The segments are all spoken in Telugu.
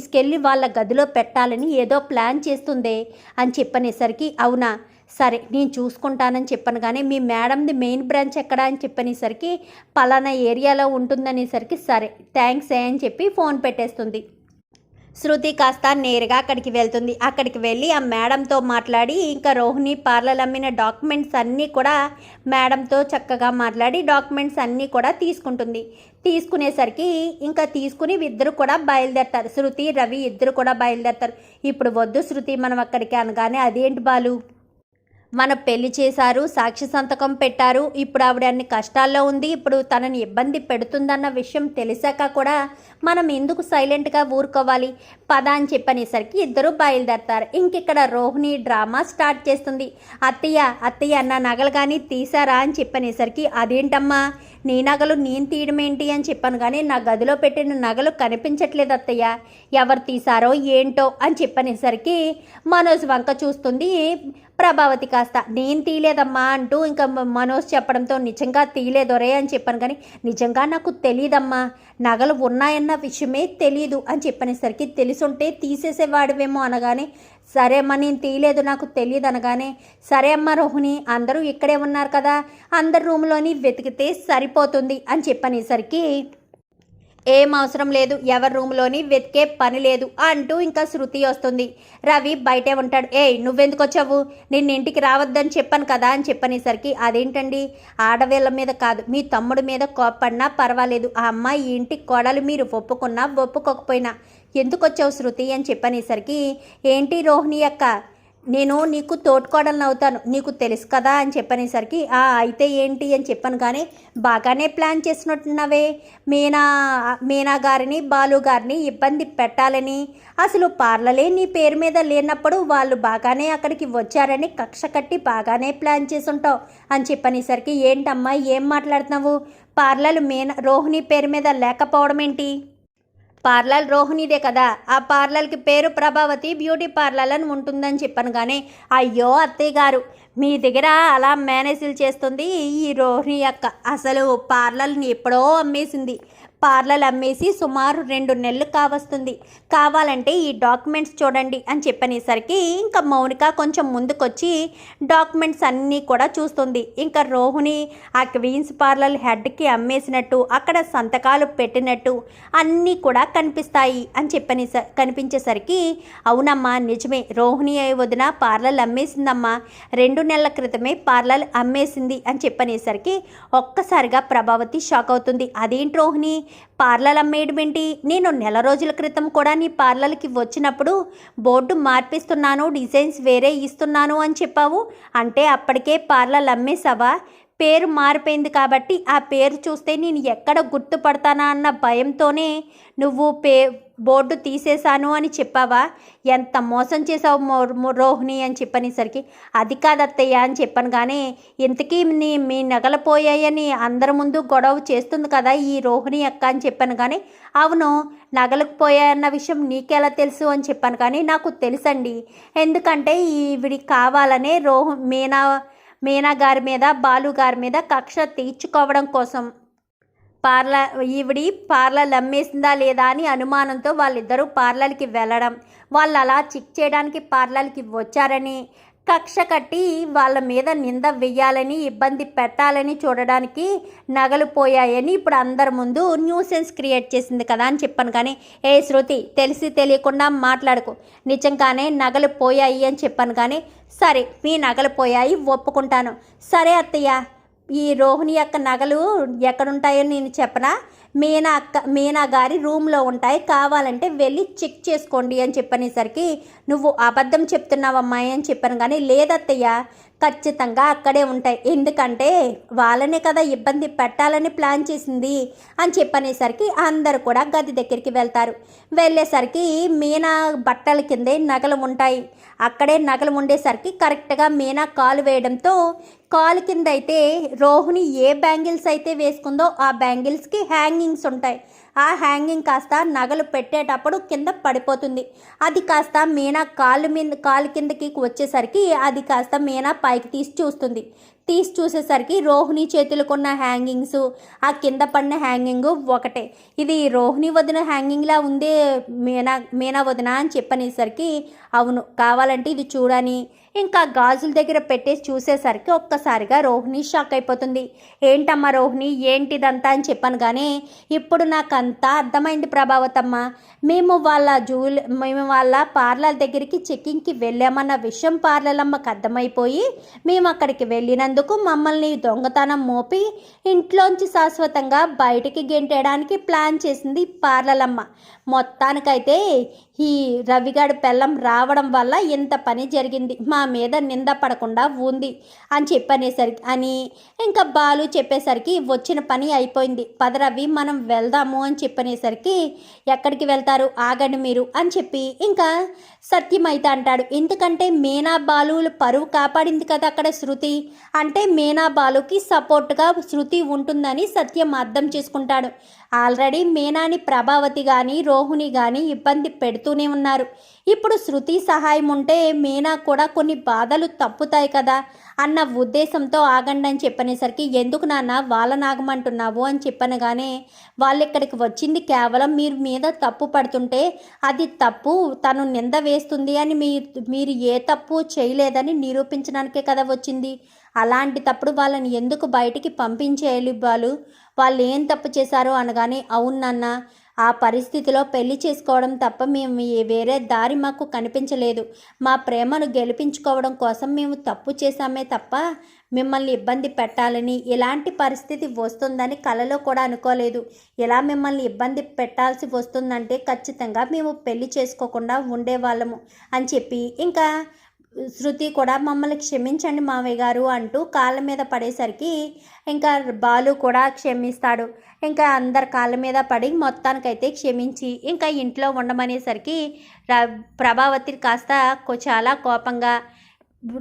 తీసుకెళ్ళి వాళ్ళ గదిలో పెట్టాలని ఏదో ప్లాన్ చేస్తుందే అని చెప్పనేసరికి అవునా? సరే నేను చూసుకుంటానని చెప్పాను కానీ మీ మేడంది మెయిన్ బ్రాంచ్ ఎక్కడ అని చెప్పనేసరికి పలానా ఏరియాలో ఉంటుందనేసరికి సరే థ్యాంక్స్ ఏ అని చెప్పి ఫోన్ పెట్టేస్తుంది. శృతి కాస్త నేరుగా అక్కడికి వెళ్తుంది. అక్కడికి వెళ్ళి ఆ మేడంతో మాట్లాడి ఇంకా రోహిణి పార్లర్ అమ్మిన డాక్యుమెంట్స్ అన్నీ కూడా మేడంతో చక్కగా మాట్లాడి డాక్యుమెంట్స్ అన్నీ కూడా తీసుకుంటుంది. తీసుకునేసరికి ఇంకా తీసుకుని ఇద్దరు కూడా బయలుదేరతారు. శృతి రవి ఇద్దరు కూడా బయలుదేరతారు. ఇప్పుడు వద్దు శృతి మనం అక్కడికి అనగానే అదేంటి బాలు? మన పెళ్ళి చేశారు సాక్షి సంతకం పెట్టారు. ఇప్పుడు ఆవిడ అన్ని కష్టాల్లో ఉంది. ఇప్పుడు తనని ఇబ్బంది పెడుతుందన్న విషయం తెలిసాక కూడా మనం ఎందుకు సైలెంట్గా ఊరుకోవాలి? పద అని చెప్పనేసరికి ఇద్దరు బయలుదేరతారు. ఇంకిక్కడ రోహిణి డ్రామా స్టార్ట్ చేస్తుంది. అత్తయ్య అత్తయ్య నా నగలు కానీ తీసారా అని చెప్పనేసరికి అదేంటమ్మా? నీ నగలు నేను తీయడం ఏంటి అని చెప్పాను కానీ నా గదిలో పెట్టిన నగలు కనిపించట్లేదు అత్తయ్య. ఎవరు తీసారో ఏంటో అని చెప్పనేసరికి మనోజ్ వంక చూస్తుంది. ప్రభావతి కాస్త నేను తీయలేదమ్మా అంటూ ఇంకా మనోజ్ చెప్పడంతో నిజంగా తీయలేదొరే అని చెప్పాను. కానీ నిజంగా నాకు తెలియదమ్మా నగలు ఉన్నాయన్న విషయమే తెలియదు అని చెప్పనేసరికి తెలుసుంటే తీసేసేవాడివేమో అనగానే సరే అమ్మా నేను తీయలేదు నాకు తెలియదు అనగానే సరే అమ్మ రోహిణి అందరూ ఇక్కడే ఉన్నారు కదా అందరి రూమ్లోని వెతికితే సరిపోతుంది అని చెప్పనేసరికి ఏం అవసరం లేదు ఎవరి రూమ్లోని వెతికే పని లేదు అంటూ ఇంకా శృతి వస్తుంది. రవి బయటే ఉంటాడు. ఏయ్ నువ్వెందుకు వచ్చావు నిన్న ఇంటికి రావద్దని చెప్పాను కదా అని చెప్పనేసరికి అదేంటండి? ఆడవేళ్ళ మీద కాదు. మీ తమ్ముడి మీద కోప్పడినా పర్వాలేదు. ఆ అమ్మాయి ఈ ఇంటి కోడలు మీరు ఒప్పుకున్నా ఒప్పుకోకపోయినా. ఎందుకు వచ్చావు శృతి? అని చెప్పనేసరికి ఏంటి రోహిణి అక్క? నేను నీకు తోడుకోడలను అవుతాను నీకు తెలుసు కదా అని చెప్పనేసరికి ఆ అయితే ఏంటి? అని చెప్పాను. కానీ బాగానే ప్లాన్ చేసినట్టున్నావే. మీనా మీనా గారిని బాలు గారిని ఇబ్బంది పెట్టాలని. అసలు పార్లలే నీ పేరు మీద లేనప్పుడు వాళ్ళు బాగానే అక్కడికి వచ్చారని కక్ష కట్టి బాగానే ప్లాన్ చేసుంటావు అని చెప్పనేసరికి ఏంటమ్మా ఏం మాట్లాడుతున్నావు? పార్లలు మీనా రోహిణి పేరు మీద లేకపోవడం ఏంటి పార్లర్ రోహిణిదే కదా. ఆ పార్లర్కి పేరు ప్రభావతి బ్యూటీ పార్లర్ అని ఉంటుందని చెప్పాను కానీ అయ్యో అత్తయ్య గారు మీ దగ్గర అలా మేనేజీలు చేస్తుంది ఈ రోహిణి అక్క. అసలు పార్లర్ని ఎప్పుడో అమ్మేసింది. పార్లర్ అమ్మేసి సుమారు రెండు నెలలు కావస్తుంది. కావాలంటే ఈ డాక్యుమెంట్స్ చూడండి అని చెప్పనేసరికి ఇంకా మౌనిక కొంచెం ముందుకొచ్చి డాక్యుమెంట్స్ అన్నీ కూడా చూస్తుంది. ఇంకా రోహిణి ఆ క్వీన్స్ పార్లర్ హెడ్కి అమ్మేసినట్టు అక్కడ సంతకాలు పెట్టినట్టు అన్నీ కూడా కనిపిస్తాయి అని చెప్పని కనిపించేసరికి అవునమ్మా నిజమే రోహిణి అయి వదిన పార్లర్ అమ్మేసిందమ్మా రెండు నెలల క్రితమే పార్లర్ అమ్మేసింది అని చెప్పనేసరికి ఒక్కసారిగా ప్రభావతి షాక్ అవుతుంది. అదేంటి రోహిణి? పార్లర్ అమ్మేయడమేంటి నేను నెల రోజుల క్రితం కూడా నీ పార్లర్కి వచ్చినప్పుడు బోర్డు మార్పిస్తున్నాను డిజైన్స్ వేరే ఇస్తున్నాను అని చెప్పావు. అంటే అప్పటికే పార్లర్ అమ్మేసావా పేరు మారిపోయింది కాబట్టి ఆ పేరు చూస్తే నేను ఎక్కడ గుర్తుపడతానా అన్న భయంతోనే నువ్వు పే బోర్డు తీసేశాను అని చెప్పావా? ఎంత మోసం చేసావు మో- రోహిణి అని చెప్పనేసరికి అది కాదత్తయ్య అని చెప్పాను. కానీ ఇంతకీ నీ మీ నగలపోయాయని అందరి ముందు గొడవ చేస్తుంది కదా ఈ రోహిణి అక్క అని చెప్పాను. కానీ అవును నగలకు పోయాయన్న విషయం నీకెలా తెలుసు అని చెప్పాను. కానీ నాకు తెలుసండి. ఎందుకంటే ఈవిడి కావాలనే రోహ మీనా మీనా గారి మీద బాలు గారి మీద కక్ష తీర్చుకోవడం కోసం పార్లర్ ఈవిడి పార్లర్ అమ్మేసిందా లేదా అని అనుమానంతో వాళ్ళిద్దరూ పార్లర్కి వెళ్ళడం. వాళ్ళు అలా చెక్ చేయడానికి పార్లర్కి వచ్చారని కక్ష కట్టి వాళ్ళ మీద నింద వెయ్యాలని ఇబ్బంది పెట్టాలని చూడడానికి నగలు పోయాయని ఇప్పుడు అందరి ముందు న్యూసెన్స్ క్రియేట్ చేసింది కదా అని చెప్పాను కానీ ఏ శృతి తెలిసి తెలియకుండా మాట్లాడకు. నిజంగానే నగలు పోయాయి అని చెప్పాను కానీ సరే మీ నగలు పోయాయి ఒప్పుకుంటాను. సరే అత్తయ్య. ఈ రోహిణి యొక్క నగలు ఎక్కడుంటాయో నేను చెప్పనా? మీనా అక్క మీనా గారి రూమ్లో ఉంటాయి. కావాలంటే వెళ్ళి చెక్ చేసుకోండి అని చెప్పనేసరికి నువ్వు అబద్ధం చెప్తున్నావమ్మాయి అని చెప్పాను. కానీ లేదత్తయ్య ఖచ్చితంగా అక్కడే ఉంటాయి. ఎందుకంటే వాళ్ళనే కదా ఇబ్బంది పెట్టాలని ప్లాన్ చేసింది అని చెప్పనేసరికి అందరూ కూడా గది దగ్గరికి వెళ్తారు. వెళ్ళేసరికి మీనా బట్టల కిందే నగలు ఉంటాయి. అక్కడే నగలు ఉండేసరికి కరెక్ట్గా మీనా కాలు వేయడంతో కాలు కింద అయితే రోహిణి ఏ బ్యాంగిల్స్ అయితే వేసుకుందో ఆ బ్యాంగిల్స్కి హ్యాంగింగ్స్ ఉంటాయి. ఆ హ్యాంగింగ్ కాస్త నగలు పెట్టేటప్పుడు కింద పడిపోతుంది. అది కాస్త మీనా కాలు మీద కాలు కిందకి వచ్చేసరికి అది కాస్త మీనా పైకి తీసి చూస్తుంది. తీసి చూసేసరికి రోహిణి చేతులకున్న హ్యాంగింగ్స్ ఆ కింద పడిన హ్యాంగింగ్ ఒకటే. ఇది రోహిణి వదిన హ్యాంగింగ్లా ఉందే మీనా మీనా వదిన అని చెప్పనేసరికి అవును కావాలంటే ఇది చూడని ఇంకా గాజుల దగ్గర పెట్టేసి చూసేసరికి ఒక్కసారిగా రోహిణి షాక్ అయిపోతుంది. ఏంటమ్మా రోహిణి ఏంటిదంతా? అని చెప్పాను కానీ ఇప్పుడు నాకు అంతా అర్థమైంది ప్రభావతమ్మ. మేము వాళ్ళ జూల్ మేము వాళ్ళ పార్లర్ దగ్గరికి చెక్కింగ్కి వెళ్ళామన్న విషయం పార్లర్లమ్మకు అర్థమైపోయి మేము అక్కడికి వెళ్ళినందుకు మమ్మల్ని దొంగతనం మోపి ఇంట్లోంచి శాశ్వతంగా బయటికి గెంటేయడానికి ప్లాన్ చేసింది పార్లలమ్మ. మొత్తానికైతే ఈ రవిగాడి పెళ్ళం రావడం వల్ల ఇంత పని జరిగింది. మా మీద నింద పడకుండా ఉంది అని చెప్పనేసరికి అని ఇంకా బాలు చెప్పేసరికి వచ్చిన పని అయిపోయింది. పదరవి మనం వెళ్దాము అని చెప్పనేసరికి ఎక్కడికి వెళ్తారు? ఆగండి మీరు అని చెప్పి ఇంకా సత్యం అంటాడు. ఎందుకంటే మీనా బాలుల పరువు కాపాడింది కదా అక్కడ శృతి. అంటే మీనా బాలుకి సపోర్ట్గా శృతి ఉంటుందని సత్యం అర్థం చేసుకుంటాడు. ఆల్రెడీ మీనాని ప్రభావతి కానీ రోహిణి కానీ ఇబ్బంది పెడుతూనే ఉన్నారు. ఇప్పుడు శృతి సహాయం ఉంటే మీనా కూడా కొన్ని బాధలు తప్పుతాయి కదా అన్న ఉద్దేశంతో ఆగండి అని చెప్పనేసరికి ఎందుకు నాన్న వాళ్ళ నాగమంటున్నావు? అని చెప్పనగానే వాళ్ళు ఇక్కడికి వచ్చింది కేవలం మీరు మీద తప్పు పడుతుంటే అది తప్పు తను నింద వేస్తుంది అని మీ మీరు ఏ తప్పు చేయలేదని నిరూపించడానికే కదా వచ్చింది. అలాంటి తప్పుడు వాళ్ళని ఎందుకు బయటికి పంపించేయాలి వాళ్ళు వాళ్ళు ఏం తప్పు చేశారో అనగానే అవును ఆ పరిస్థితిలో పెళ్ళి చేసుకోవడం తప్ప మేము వేరే దారి మాకు కనిపించలేదు. మా ప్రేమను గెలిపించుకోవడం కోసం మేము తప్పు చేశామే తప్ప మిమ్మల్ని ఇబ్బంది పెట్టాలని ఇలాంటి పరిస్థితి వస్తుందని కలలో కూడా అనుకోలేదు. ఇలా మిమ్మల్ని ఇబ్బంది పెట్టాల్సి వస్తుందంటే ఖచ్చితంగా మేము పెళ్ళి చేసుకోకుండా ఉండేవాళ్ళము అని చెప్పి ఇంకా శృతి కూడా మమ్మల్ని క్షమించండి మావయ్య గారు అంటూ కాళ్ళ మీద పడేసరికి ఇంకా బాలు కూడా క్షమిస్తాడు. ఇంకా అందరు కాళ్ళ మీద పడి మొత్తానికైతే క్షమించి ఇంకా ఇంట్లో ఉండమనేసరికి ర- ప్రభావతి కాస్త చాలా కోపంగా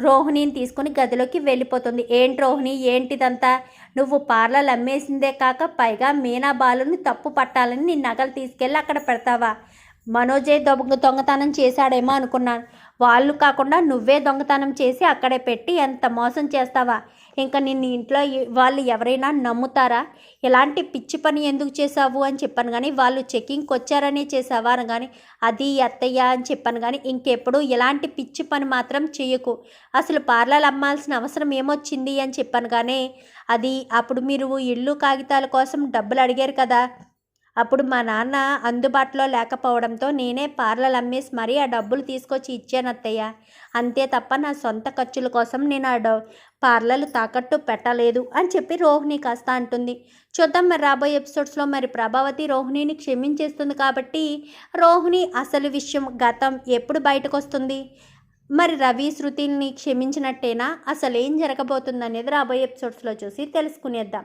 రోహిణిని తీసుకుని గదిలోకి వెళ్ళిపోతుంది. ఏంటి రోహిణి ఏంటిదంతా? నువ్వు పార్లర్ అమ్మేసిందే కాక పైగా మీనా బాలుని తప్పు పట్టాలని నీ నగలు తీసుకెళ్ళి అక్కడ పెడతావా? మనోజే దొంగ దొంగతనం చేశాడేమో అనుకున్నాను. వాళ్ళు కాకుండా నువ్వే దొంగతనం చేసి అక్కడే పెట్టి ఎంత మోసం చేస్తావా? ఇంకా నిన్ను ఇంట్లో వాళ్ళు ఎవరైనా నమ్ముతారా? ఎలాంటి పిచ్చి పని ఎందుకు చేసావు అని చెప్పాను కానీ వాళ్ళు చెకింగ్కి వచ్చారని చేసావా అని కానీ అది అత్తయ్య అని చెప్పాను కానీ ఇంకెప్పుడు ఇలాంటి పిచ్చి పని మాత్రం చేయకు అసలు పార్లర్ అమ్మాల్సిన అవసరం ఏమొచ్చింది అని చెప్పాను కానీ అది అప్పుడు మీరు ఇల్లు కాగితాల కోసం డబ్బులు అడిగారు కదా. అప్పుడు మా నాన్న అందుబాటులో లేకపోవడంతో నేనే పార్లర్ అమ్మేసి మరీ ఆ డబ్బులు తీసుకొచ్చి ఇచ్చాను అత్తయ్య. అంతే తప్ప నా సొంత ఖర్చుల కోసం నేను ఆ డ పార్లర్లు తాకట్టు పెట్టలేదు అని చెప్పి రోహిణి కాస్త అంటుంది. చూద్దాం మరి రాబోయే ఎపిసోడ్స్లో మరి ప్రభావతి రోహిణిని క్షమించేస్తుంది కాబట్టి రోహిణి అసలు విషయం గతం ఎప్పుడు బయటకు వస్తుంది మరి రవి శృతిని క్షమించినట్టేనా? అసలు ఏం జరగబోతుంది అనేది రాబోయే ఎపిసోడ్స్లో చూసి తెలుసుకునేద్దాం.